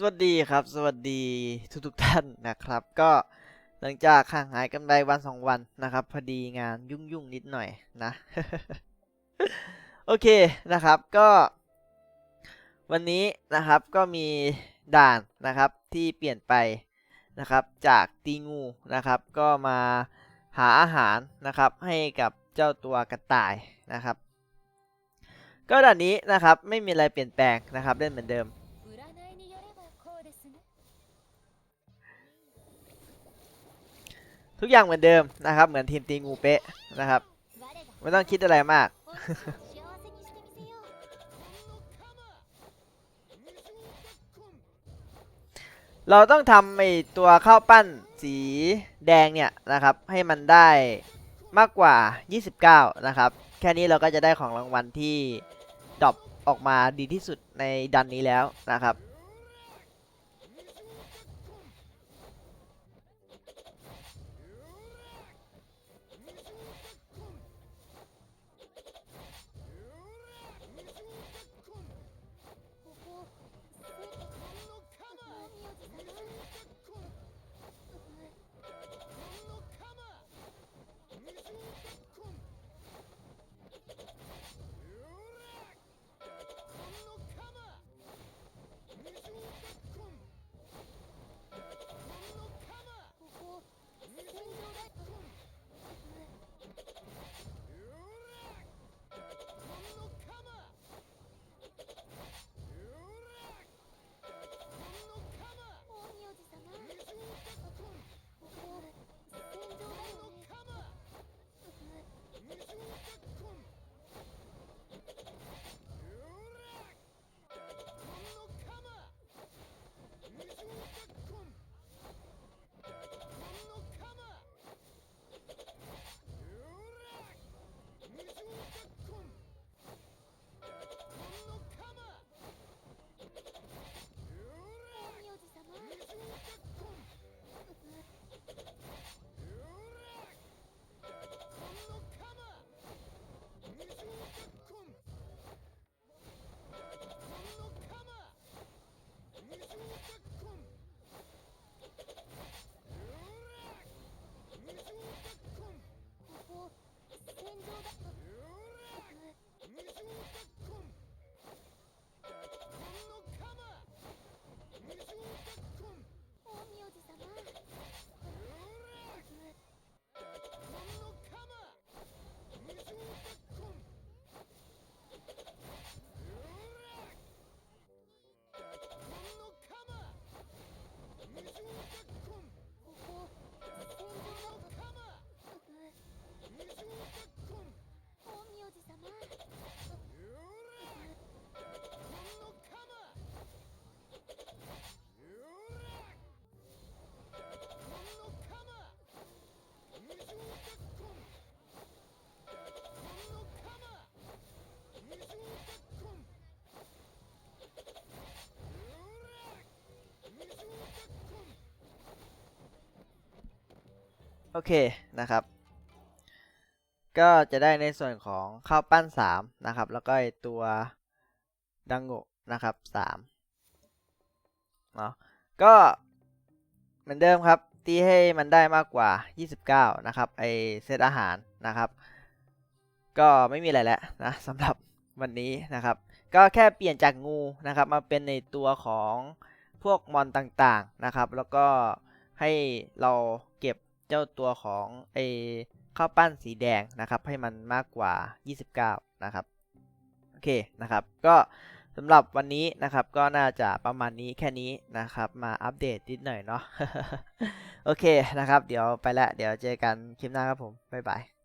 สวัสดีครับ สวัสดีทุกทุกท่านนะครับ ก็หลังจากห่างหายกันไปวันสองวันนะครับ พอดีงานยุ่งยุ่งๆนิดหน่อยนะ โอเคนะครับก็ วันนี้นะครับก็มีด่านนะครับที่เปลี่ยนไปนะครับ จากตีงูนะครับ ก็มาหาอาหารนะครับให้กับเจ้าตัวกระต่ายนะครับ ก็ด่านนี้นะครับไม่มีอะไรเปลี่ยนแปลงนะครับเล่นเหมือนเดิม ทุกอย่างเหมือนเดิมนะครับ เหมือนทีมตีงูเป๊ะนะครับ ไม่ต้องคิดอะไรมาก เราต้องทำไอตัวข้าวปั้นสีแดงเนี่ยนะครับ ให้มันได้มากกว่า 29 นะครับ แค่นี้เราก็จะได้ของรางวัลที่ดรอปออกมาดีที่สุดในดันนี้แล้วนะครับ อเคนะครับ ก็จะได้ในส่วนของข้าวปั้น 3 นะครับ แล้วก็ไอตัวดังโงะนะครับ3เนาะก็เหมือนเดิมครับตีให้มันได้มากกว่า 29 นะครับไอเซตอาหารนะครับ ก็ไม่มีอะไรแล้วนะสำหรับวันนี้นะครับ ก็แค่เปลี่ยนจากงูนะครับ มาเป็นในตัวของพวกมอนต่างๆนะครับ แล้วก็ให้เราเก็บ เจ้าตัวของไอข้าวปั้นสีแดงนะครับ ให้มันมากกว่า 29 นะครับ โอเคนะครับ ก็สำหรับวันนี้นะครับก็น่าจะประมาณนี้แค่นี้นะครับ มาอัปเดตนิดหน่อยเนาะโอเคนะครับ เดี๋ยวไปละเดี๋ยวเจอกันคลิปหน้าครับผม บ๊ายบาย